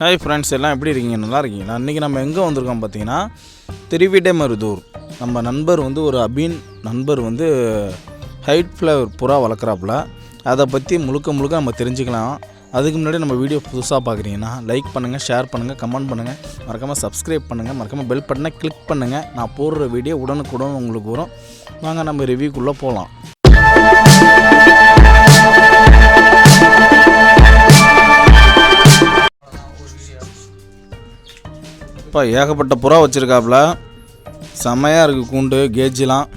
Hi friends எல்லாம் எப்படி இருக்கீங்க? நல்லா இருக்கீங்களா? இன்றைக்கி நம்ம எங்கே வந்திருக்கோம் பார்த்தீங்கன்னா திருவிடைமருதூர். நம்ம நண்பர் வந்து ஒரு அபின் நண்பர் வந்து ஹைட் ஃப்ளவர் புறா வளர்க்குறாப்புல. அதை பற்றி முழுக்க முழுக்க நம்ம தெரிஞ்சுக்கலாம். அதுக்கு முன்னாடி நம்ம வீடியோ புதுசாக பார்க்குறீங்கன்னா லைக் பண்ணுங்கள் ஷேர் பண்ணுங்கள் கமெண்ட் பண்ணுங்கள் மறக்காமல் சப்ஸ்கிரைப் பண்ணுங்கள் மறக்காமல் பெல் பட்டனை கிளிக் பண்ணுங்கள் நான் போடுற வீடியோ உடனுக்குடன் உங்களுக்கு வரும். வாங்க நம்ம ரிவ்யூக்குள்ளே போகலாம். அப்பா ஏகப்பட்ட புறா வச்சுருக்காப்புல செம்மையாக இருக்குது கூண்டு கேஜிலாம்.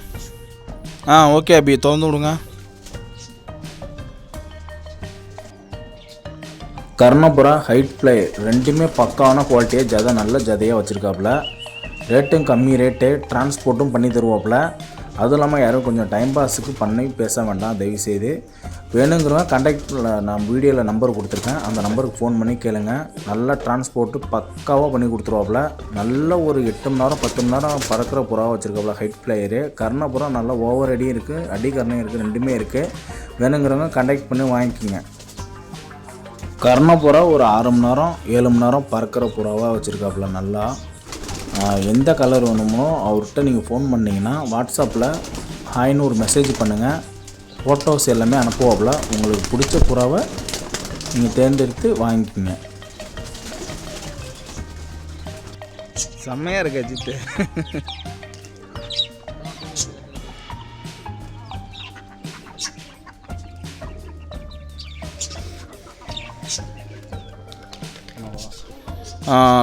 ஆ ஓகே அபி திறந்து விடுங்க. கர்ணபுரா ஹைட் ஃப்ளை ரெண்டுமே பக்காவான குவாலிட்டியாக ஜதை நல்ல ஜதையாக வச்சுருக்காப்புல ரேட்டும் கம்மி ரேட்டு டிரான்ஸ்போர்ட்டும் பண்ணி தருவாப்புல அதுவும் இல்லாமல் யாரும் கொஞ்சம் டைம் பாஸுக்கு பண்ணி பேச வேண்டாம் தயவுசெய்து. வேணுங்கிறவங்க கண்டக்டில் நான் வீடியோவில் நம்பர் கொடுத்துருக்கேன். அந்த நம்பருக்கு ஃபோன் பண்ணி கேளுங்க. நல்லா டிரான்ஸ்போர்ட்டு பக்காவாக பண்ணி கொடுத்துருவாப்புல. நல்ல ஒரு எட்டு மணி நேரம் பத்து மணி நேரம் பறக்கிற புறா வச்சுருக்காப்புல ஹைட் ஃப்ளையரு கர்ணபுரா நல்லா ஓவர் அடியும் இருக்குது அடி கர்ணையும் இருக்குது ரெண்டுமே இருக்குது வேணுங்கிறவங்க கண்டக்ட் பண்ணி வாங்கிக்கோங்க. கர்ணப்புறா ஒரு ஆறு மணி நேரம் ஏழு மணி நேரம் பறக்கிற புறாவாக வச்சுருக்காப்புல நல்லா. எந்த கலர் வேணுமோ அவர்கிட்ட நீங்கள் ஃபோன் பண்ணிங்கன்னா வாட்ஸ்அப்பில் ஹாய்னு ஒரு மெசேஜ் பண்ணுங்கள் ஃபோட்டோஸ் எல்லாமே அனுப்புவாப்புல உங்களுக்கு பிடிச்ச புறாவை நீங்கள் தேர்ந்தெடுத்து வாங்கிக்கோங்க. செம்மையாக இருக்கு அஜித்து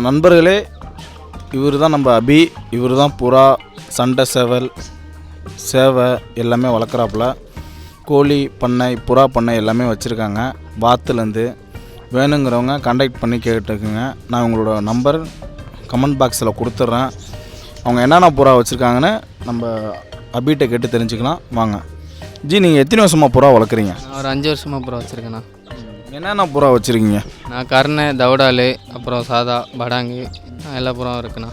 நண்பர்களே இவர் தான் நம்ம அபி இவர் தான் புறா சண்டை சேவல் சேவை எல்லாமே வளர்க்குறாப்புல. கோழி பண்ணை புறா பண்ணை எல்லாமே வச்சுருக்காங்க. வாத்துலேருந்து வேணுங்கிறவங்க கான்டாக்ட் பண்ணி கேட்டுக்குங்க. நான் உங்களோட நம்பர் கமெண்ட் பாக்ஸில் கொடுத்துட்றேன். அவங்க என்னென்ன புறா வச்சுருக்காங்கன்னு நம்ம அபிகிட்ட கேட்டு தெரிஞ்சுக்கலாம். வாங்க. ஜி நீங்கள் எத்தனை வருஷமாக புறா வளர்க்குறீங்க? நான் ஒரு அஞ்சு வருஷமாக அப்புறம் வச்சுருக்கேண்ணா என்னென்ன புறா வச்சுருக்கீங்க? நான் கருணை தவுடாலு அப்புறம் சாதா படாங்கு எல்லா புறம் இருக்குண்ணா.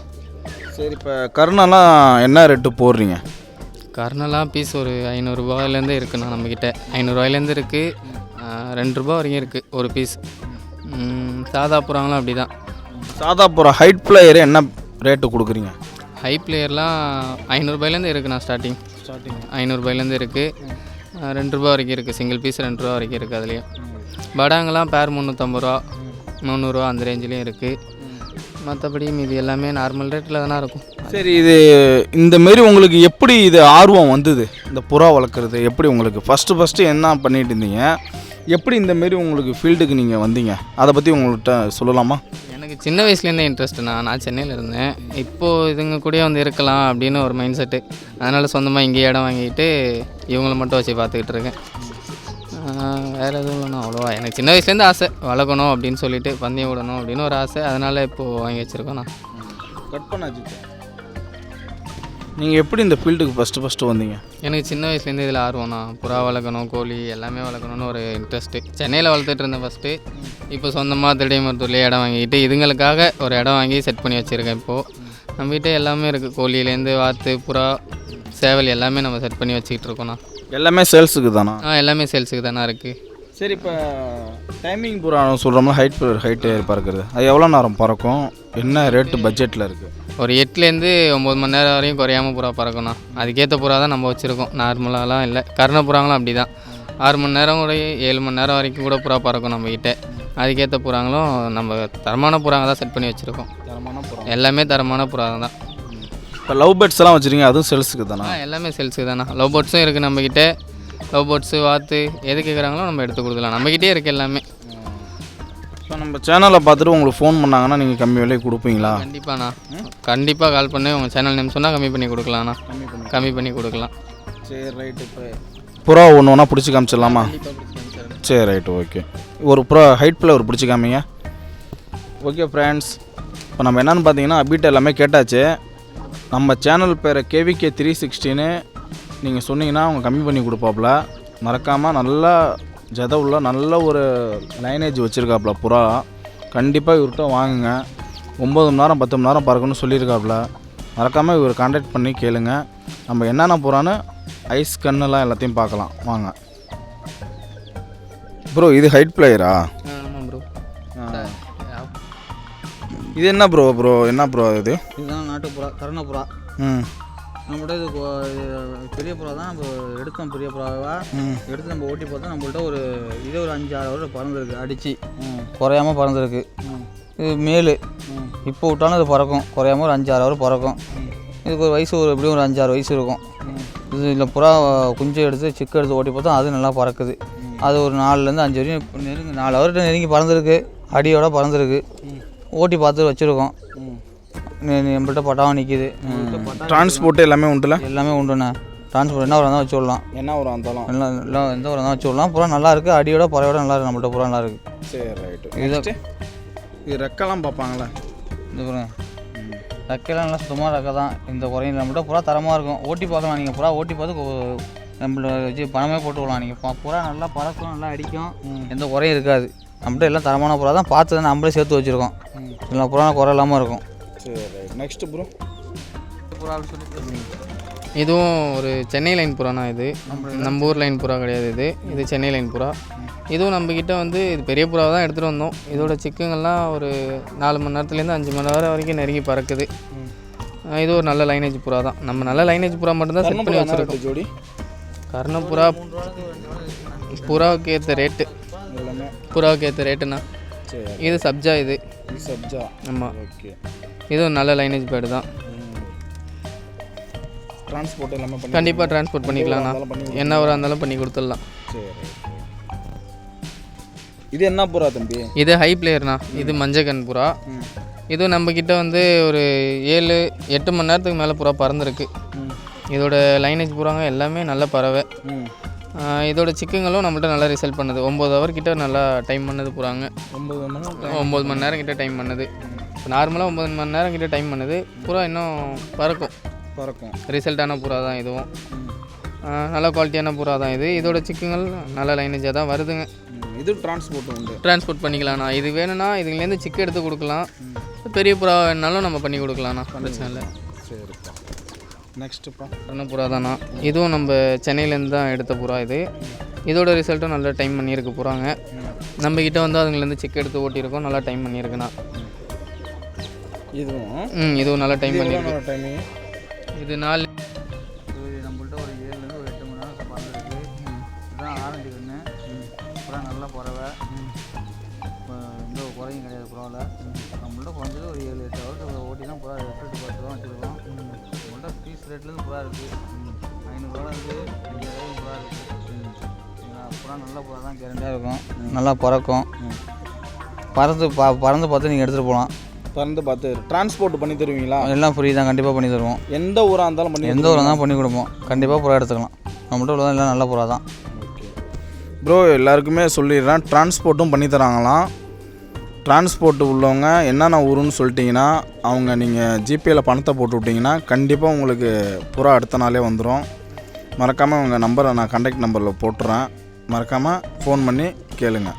சரி இப்போ கருணெல்லாம் என்ன ரேட்டு போடுறீங்க? கருணெல்லாம் பீஸ் ஒரு ஐநூறுரூபாயிலேருந்து இருக்குண்ணா நம்மக்கிட்ட ஐநூறுரூவாயிலேருந்து இருக்குது ரெண்டு ரூபா வரைக்கும் இருக்குது ஒரு பீஸ் சாதா புறாங்களாம் அப்படி தான் சாதா புறா ஹைட் பிளேயர் என்ன ரேட்டு கொடுக்குறீங்க? ஹை பிளேயர்லாம் ஐநூறுரூபாயிலேருந்து இருக்குண்ணா ஸ்டார்டிங் ஸ்டார்டிங் ஐநூறுரூபாயிலேருந்து இருக்குது ரெண்டு ரூபா வரைக்கும் இருக்குது சிங்கிள் பீஸ் ரெண்டு ரூபா வரைக்கும் இருக்குது அதுலேயும். படாங்கெல்லாம் பேர் முந்நூற்றம்பது ரூபா முந்நூறுரூவா அந்த ரேஞ்சிலையும் இருக்குது மற்றபடி மீதி எல்லாமே நார்மல் ரேட்டில் தானே இருக்கும். சரி இது இந்த மாரி உங்களுக்கு எப்படி இது ஆர்வம் வந்தது? இந்த புறா வளர்க்குறது எப்படி உங்களுக்கு? ஃபஸ்ட்டு ஃபஸ்ட்டு என்ன பண்ணிட்டு இருந்தீங்க? எப்படி இந்த மாரி உங்களுக்கு ஃபீல்டுக்கு நீங்கள் வந்தீங்க? அதை பற்றி உங்கள்கிட்ட சொல்லலாமா? எனக்கு சின்ன வயசுலேருந்தே இன்ட்ரெஸ்ட்டுண்ணா நான் சென்னையில் இருந்தேன். இப்போது இதுங்க கூடயே வந்து இருக்கலாம் அப்படின்னு ஒரு மைண்ட் செட்டு அதனால் சொந்தமாக இங்கே இடம் வாங்கிட்டு இவங்கள மட்டும் வச்சு பார்த்துக்கிட்டு இருக்கேன். வேறு எதுவும் இல்லைண்ணா அவ்வளோவா. எனக்கு சின்ன வயசுலேருந்து ஆசை வளர்க்கணும் அப்படின்னு சொல்லிட்டு பந்தயம் விடணும் அப்படின்னு ஒரு ஆசை. அதனால் இப்போது வாங்கி வச்சுருக்கோண்ணா கட் பண்ணாச்சு நீங்கள் எப்படி இந்த ஃபீல்டுக்கு ஃபஸ்ட்டு ஃபஸ்ட்டு வந்தீங்க? எனக்கு சின்ன வயசுலேருந்து இதில் ஆர்வம்ண்ணா. புறா வளர்க்கணும் கோழி எல்லாமே வளர்க்கணும்னு ஒரு இன்ட்ரெஸ்ட்டு சென்னையில் வளர்த்துட்டு இருந்தேன் ஃபஸ்ட்டு இப்போ சொந்தமாக திடீர்மருத்தூர்லேயே இடம் வாங்கிட்டு இதுங்களுக்காக ஒரு இடம் வாங்கி செட் பண்ணி வச்சுருக்கேன் இப்போது நம்மகிட்ட எல்லாமே இருக்குது கோழியிலேருந்து வாத்து புறா சேவல் எல்லாமே நம்ம செட் பண்ணி வச்சுக்கிட்டு இருக்கோண்ணா எல்லாமே சேல்ஸுக்கு தானா? ஆ எல்லாமே சேல்ஸுக்கு தானே இருக்குது சரி இப்போ டைமிங் புறா சொல்கிறோம்ல ஹைட் ஹைட்டு பறக்கிறது. அது எவ்வளோ நேரம் பறக்கும்? என்ன ரேட்டு பட்ஜெட்டில் இருக்குது ஒரு எட்டுலேருந்து ஒம்பது மணி நேரம் வரையும் குறையாம புறா பறக்கும்ண்ணா அதுக்கேற்ற புறா தான் நம்ம வச்சுருக்கோம். நார்மலாலாம் இல்லை. கருணை புறாங்களும் அப்படி தான் ஆறு மணி நேரம் கூட ஏழு மணி நேரம் வரைக்கும் கூட புறா பறக்கும் நம்மக்கிட்ட அதுக்கேற்ற புறாங்களும் நம்ம தரமான புறாங்க தான் செட் பண்ணி வச்சுருக்கோம். தரமான புறா. எல்லாமே தரமான புறா தான் இப்போ லவ் பேர்ட்ஸ் எல்லாம் வச்சுருக்கீங்க அதுவும் சேல்ஸுக்கு தானா? ஆ எல்லாமே சேல்ஸுக்கு தானே. லவ் பேர்ட்ஸும் இருக்குது நம்மக்கிட்ட லவ் பேர்ட்ஸு வாத்து எது கேட்குறாங்களோ நம்ம எடுத்து கொடுக்கலாம் நம்மக்கிட்டே இருக்குது எல்லாமே. இப்போ நம்ம சேனலை பார்த்துட்டு உங்களுக்கு ஃபோன் பண்ணாங்கன்னா நீங்கள் கம்மி விலைக்கு கொடுப்பீங்களா? கண்டிப்பாண்ணா. கண்டிப்பாக கால் பண்ணி. உங்கள் சேனல் நேம் சொன்னால் கம்மி பண்ணி கொடுக்கலாண்ணா. கம்மி பண்ணி கம்மி பண்ணி கொடுக்கலாம். சரி ரைட்டு இப்போ புறா ஒன்று ஒன்றா பிடிச்சி காமிச்சிடலாமா? சரி ரைட்டு ஓகே ஒரு புறா ஹைட் பிள்ளை ஒரு பிடிச்சி காமிங்க. ஓகே ஃப்ரெண்ட்ஸ் இப்போ நம்ம என்னென்னு பார்த்தீங்கன்னா அபிட்ட எல்லாமே கேட்டாச்சு. நம்ம சேனல் பேரை கேவிகே த்ரீ சிக்ஸ்டின்னு நீங்கள் சொன்னீங்கன்னா அவங்க கம்மி பண்ணி கொடுப்பாப்புல. மறக்காமல் நல்லா ஜத உள்ள நல்ல ஒரு லைனேஜ் வச்சுருக்காப்புல புறா. கண்டிப்பாக இவர்கிட்ட வாங்குங்க. ஒம்பது மணி நேரம் பத்து மணி நேரம் பறக்கணும்னு சொல்லியிருக்காப்புல. மறக்காமல் இவர் கான்டாக்ட் பண்ணி கேளுங்க. நம்ம என்னென்ன புறான்னு ஐஸ் கண்ணெல்லாம் எல்லாத்தையும் பார்க்கலாம். வாங்க. ப்ரோ இது ஹைட் பிளேயரா ஆமாம் ப்ரோ இது என்ன ப்ரோ ப்ரோ என்ன ப்ரோ இது? நாட்டு புறா கருண புறா நம்மள்ட்ட இது பெரிய புறா தான் நம்ம எடுத்தோம் பெரிய புறாவா எடுத்து நம்ம ஓட்டி பார்த்தா நம்மள்ட்ட ஒரு இதே ஒரு அஞ்சு ஆறு வருடம் பறந்துருக்கு அடித்து குறையாம பறந்துருக்கு. இது மேலு. இப்போ விட்டாலும் இது பறக்கும். குறையாம ஒரு அஞ்சு ஆறு ஹவர் பறக்கும் இதுக்கு ஒரு வயசு ஒரு எப்படியும் ஒரு அஞ்சு ஆறு வயசு இருக்கும். இது இல்லை புறா குஞ்சு எடுத்து சிக்கு எடுத்து ஓட்டி பார்த்தா அது நல்லா பறக்குது. அது ஒரு நாலுலேருந்து அஞ்சு வரையும் நெருங்கி நாலு ஹவர்கிட்ட நெருங்கி பறந்துருக்கு. அடியோட பறந்துருக்கு. ஓட்டி பார்த்து வச்சுருக்கோம். நம்மள்ட்ட பட்டாவும் நிற்கிது டிரான்ஸ்போர்ட் எல்லாமே உண்டுல? எல்லாமே உண்டுண்ணே. டிரான்ஸ்போர்ட் என்ன ஒரு தான் வச்சு விடலாம் என்ன ஒரு அந்தாலும் எல்லாம் எல்லாம் எந்த ஒரு தான் வச்சு விடலாம் புறா நல்லா இருக்குது அடியோட பறவையோட நல்லா இருக்குது நம்மள்ட்ட புறா நல்லா இருக்குது சரி ரைட்டு இது இது ரெக்கெல்லாம் பார்ப்பாங்களே? இது பாருங்க. ரெக்கையெல்லாம் நல்லா சுத்தமாக ரெக்கை தான். இந்த குறையும் நம்மள்ட்ட புறா தரமாக இருக்கும். ஓட்டி பார்க்கலாம். நீங்கள் புறா ஓட்டி பார்த்து நம்மள வச்சு பணமே போட்டு விடலாம். நீங்கள் புறா நல்லா பறக்கும் நல்லா அடிக்கும். எந்த குறையும் இருக்காது. நம்மள்ட்ட எல்லாம் தரமான புறா தான். பார்த்து தான் நம்மளே சேர்த்து வச்சுருக்கோம். எல்லா புறா குறை இல்லாமல் இருக்கும். சரி நெக்ஸ்ட் ப்ரோ சொல்லி இதுவும் ஒரு சென்னை லைன் புறானா இது. நம்ம ஊர் லைன் புறா கிடையாது இது. இது சென்னை லைன் புறா. இதுவும் நம்மக்கிட்ட வந்து இது பெரிய புறாவை தான் எடுத்துகிட்டு வந்தோம். இதோட சிக்குங்கள்லாம் ஒரு நாலு மணி நேரத்துலேருந்து அஞ்சு மணி நேரம் வரைக்கும் நெருங்கி பறக்குது. இது ஒரு நல்ல லைனேஜ் புறா தான். நம்ம நல்ல லைனேஜ் புறா மட்டும்தான் செட் பண்ணி வச்சுருக்கோம். ஜோடி? கர்ணப்புறா புறாவுக்கு ஏற்ற ரேட்டு புறாவுக்கு ஏற்ற ரேட்டுண்ணா சரி இது சப்ஜா இது. இது சப்ஜா. ஆமாம் ஓகே. இதுவும் நல்ல லைனேஜ் பேர்டு தான். டிரான்ஸ்போர்ட் எல்லாமே கண்டிப்பாக டிரான்ஸ்போர்ட் பண்ணிக்கலாம்ண்ணா. என்ன ஒரு இருந்தாலும் பண்ணி கொடுத்துடலாம். இது என்ன புறா தம்பி? இது ஹை பிளேயர்ண்ணா இது மஞ்சக்கண் புறா. இது நம்மக்கிட்ட வந்து ஒரு ஏழு எட்டு மணி நேரத்துக்கு மேலே புறா பறந்துருக்கு. இதோட லைனேஜ் புறாங்க எல்லாமே நல்ல பறவை. இதோட சிக்குங்களும் நம்மள்ட்ட நல்லா ரிசல்ட் பண்ணுது. ஒம்பது ஹவர் கிட்ட நல்லா டைம் பண்ணுது புறாங்க. ஒம்பது மணி நேரம் ஒம்பது மணி நேரம் கிட்ட டைம் பண்ணுது. நார்மலாக ஒம்பது மணி நேரம் கிட்ட டைம் பண்ணுது. புறா இன்னும் பறக்கும். பறக்கும். ரிசல்ட்டான புறா தான் இதுவும். நல்ல குவாலிட்டியான புறா தான் இது. இதோட சிக்குங்கள் நல்ல லைனேஜாக தான் வருதுங்க. இது டிரான்ஸ்போர்ட் உண்டு. டிரான்ஸ்போர்ட் பண்ணிக்கலாம்ண்ணா. இது வேணும்னா இதுலேருந்து சிக்கு எடுத்து கொடுக்கலாம். பெரிய புறா வேணுனாலும் நம்ம பண்ணி கொடுக்கலாம்ண்ணா. பிரச்சனை இல்லை. சரிப்பா. நெக்ஸ்ட்டுப்பா பண்ண புறா தானா இதுவும் நம்ம சென்னையிலேருந்து தான் எடுத்த புறா இது. இதோட ரிசல்ட்டும் நல்ல டைம் பண்ணியிருக்கு புறாங்க நம்மக்கிட்ட வந்து அதுலேருந்து சிக்கு எடுத்து ஓட்டியிருக்கோம். நல்லா டைம் பண்ணியிருக்குண்ணா. இதுவும். ம் இதுவும் நல்லா டைம் பண்ணியிருக்கு டைமிங் இது நாலு நம்மள்ட்ட ஒரு ஏழுலேருந்து ஒரு எட்டு மணி நேரம் பறந்துருக்கு இதுதான் ஆரஞ்சு கண்ணு. புறா நல்ல பறவை இப்போ எந்த ஒரு குறையும் கிடையாது புறாவில் நம்மள்ட்ட குறைஞ்சது ஒரு ஏழு எட்டு ஹவர்ஸ் ஓட்டி தான் புறா எட்டு பத்து ரூபா வச்சுருக்கோம். நம்மள்ட்ட பீஸ் ரேட்லேருந்து புறா இருக்குது ஐநூறுரூவா இருக்குது ஐயாயிரம் புறா இருக்குது புறா நல்ல புறா தான் கேரண்டியாக இருக்கும். நல்லா பறக்கும். பறந்து பா பறந்து பார்த்து நீங்கள் எடுத்துகிட்டு போகலாம். பறந்து பார்த்து டிரான்ஸ்போர்ட் பண்ணி தருவீங்களா? எல்லாம் ஃப்ரீ தான் கண்டிப்பாக பண்ணி தருவோம். எந்த ஊராக இருந்தாலும் பண்ணி எந்த ஊரில் தான் பண்ணி கொடுப்போம். கண்டிப்பாக புறா எடுத்துக்கலாம். நம்மள்ட்ட உள்ளதான் எல்லாம் நல்ல புறா தான். ப்ரோ எல்லாருக்குமே சொல்லிடுறேன் டிரான்ஸ்போர்ட்டும் பண்ணி தராங்களாம். டிரான்ஸ்போர்ட் உள்ளவங்க என்னென்ன ஊருன்னு சொல்லிட்டீங்கன்னா அவங்க நீங்கள் ஜிபேயில் பணத்தை போட்டு விட்டிங்கன்னா கண்டிப்பாக உங்களுக்கு புறா அடுத்த நாளே வந்துடும் மறக்காமல் உங்கள் நம்பரை நான் கான்டாக்ட் நம்பரில் போட்டுறேன். மறக்காமல் ஃபோன் பண்ணி கேளுங்க.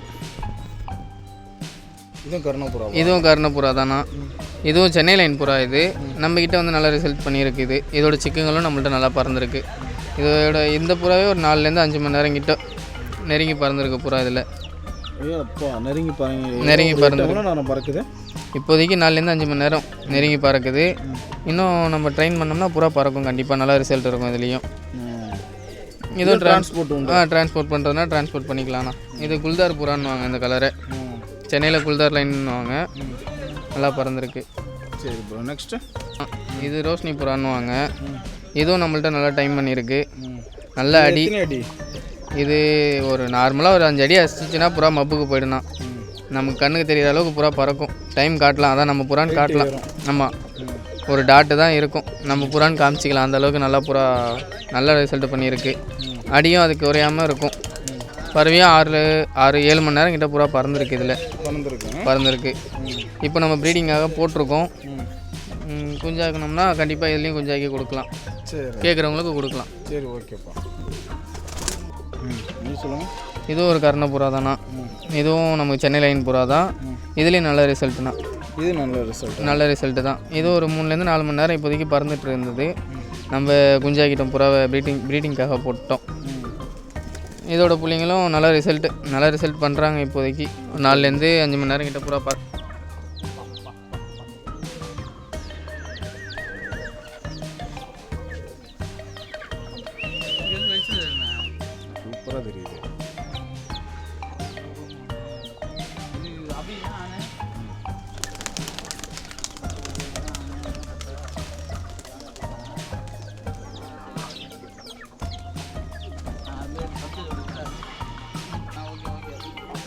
இதுவும் கருணப்புறா இதுவும் கருணப்புறா தானா? இதுவும் சென்னை லைன் புறா இது. நம்மக்கிட்ட வந்து நல்லா ரிசல்ட் பண்ணியிருக்கு இது. இதோட சிக்குங்களும் நம்மள்ட்ட நல்லா பறந்துருக்கு. இதோட இந்த புறாவே ஒரு நாலுலேருந்து அஞ்சு மணி நேரம் கிட்ட நெருங்கி பறந்துருக்கு புறா இதில். நெருங்கி பாருங்க நெருங்கி பறந்து பறக்குது. இப்போதைக்கு நாலுலேருந்து அஞ்சு மணி நேரம் நெருங்கி பறக்குது. இன்னும் நம்ம ட்ரெயின் பண்ணோம்னா புறா பறக்கும் கண்டிப்பாக நல்லா ரிசல்ட் இருக்கும் இதுலேயும். இதுவும் டிரான்ஸ்போர்ட் ஆ டிரான்ஸ்போர்ட் பண்ணுறதுனா டிரான்ஸ்போர்ட் பண்ணிக்கலாம்ண்ணா. இது குல்தார் புறான்னுவாங்க இந்த கலரை சென்னையில் குல்தார் லைன்னுவாங்க நல்லா பறந்துருக்கு. சரி ப்ரோ நெக்ஸ்ட்டு இது ரோஷினி புறான்னுவாங்க இதுவும் நம்மள்ட்ட நல்லா டைம் பண்ணியிருக்கு. நல்ல அடி. இது ஒரு நார்மலாக ஒரு அஞ்சு அடி அடிச்சிச்சுன்னா புறா மப்புக்கு போயிடும்ண்ணா நமக்கு கண்ணுக்கு தெரியிற அளவுக்கு புறா பறக்கும். டைம் காட்டலாம். அதான் நம்ம புறான்னு காட்டலாம். ஆமாம் ஒரு டாட்டு தான் இருக்கும். நம்ம புறான்னு காமிச்சிக்கலாம். அந்த அளவுக்கு நல்லா புறா நல்ல ரிசல்ட் பண்ணியிருக்கு. அடியும் அதுக்கு குறையாமல் இருக்கும். பறவையும் ஆறு ஆறு ஏழு மணி நேரம் கிட்ட புறா பறந்துருக்கு இதில். பறந்துருக்குங்க பறந்துருக்கு. இப்போ நம்ம ப்ரீடிங்காக போட்டிருக்கோம். குஞ்சாக்கணும்னா கண்டிப்பாக இதுலேயும் குஞ்சாக்கி கொடுக்கலாம். சரி. கேட்குறவங்களுக்கு கொடுக்கலாம். சரி ஓகேப்பா. இதுவும் ஒரு கர்ண புறா தானா இதுவும் நமக்கு சென்னை லைன் புறா தான். இதுலேயும் நல்ல ரிசல்ட்னா இது நல்ல ரிசல்ட் நல்ல ரிசல்ட்டு தான். இது ஒரு மூணுலேருந்து நாலு மணி நேரம் இப்போதைக்கு பறந்துட்டு இருந்தது. நம்ம குஞ்சாக்கிட்டோம் புறாவை ப்ரீடிங் ப்ரீடிங்காக போட்டோம். இதோட பிள்ளைங்களும் நல்ல ரிசல்ட்டு நல்ல ரிசல்ட் பண்ணுறாங்க இப்போதைக்கு. நாலுலேருந்து அஞ்சு மணி நேரம் கிட்ட பூரா பார்க்க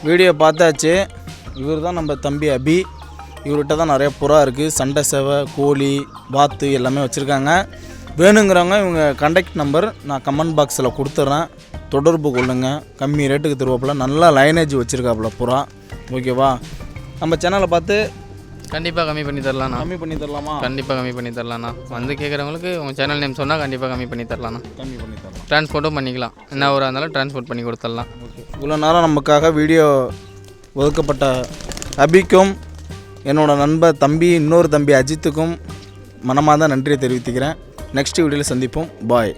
வீடியோ பார்த்தாச்சு. இவர் தான் நம்ம தம்பி அபி. இவர்கிட்ட தான் நிறைய புறா இருக்குது சண்டை சேவை கோழி வாத்து எல்லாமே வச்சுருக்காங்க. வேணுங்கிறவங்க இவங்க கண்டக்ட் நம்பர் நான் கமெண்ட் பாக்ஸில் கொடுத்துட்றேன் தொடர்பு கொள்ளுங்கள் கம்மி ரேட்டுக்கு தருவாப்பில். நல்லா லைனேஜ் வச்சுருக்காப்புல புறா. ஓகேவா நம்ம சேனலை பார்த்து கண்டிப்பாக கம்மி பண்ணி தரலாண்ணா. கம்மி பண்ணி தரலாமா? கண்டிப்பாக கம்மி பண்ணி தரலாண்ணா. வந்து கேட்குறவங்களுக்கு உங்கள் சேனல் நேம் சொன்னால் கண்டிப்பாக கம்மி பண்ணி தரலாண்ணா. கம்மி பண்ணி தரலாம். ட்ரான்ஸ்போர்ட்டும் பண்ணிக்கலாம். என்ன ஒரு இருந்தாலும் ட்ரான்ஸ்போர்ட் பண்ணி கொடுத்துடலாம். ஓகே. இவ்வளோ நேரம் நமக்காக வீடியோ ஒதுக்கப்பட்ட அபிக்கும் என்னோட நண்பர் தம்பி இன்னொரு தம்பி அஜித்துக்கும் மனமார்ந்த நன்றியை தெரிவித்துக்கிறேன். நெக்ஸ்ட் வீடியோவில் சந்திப்போம். பாய்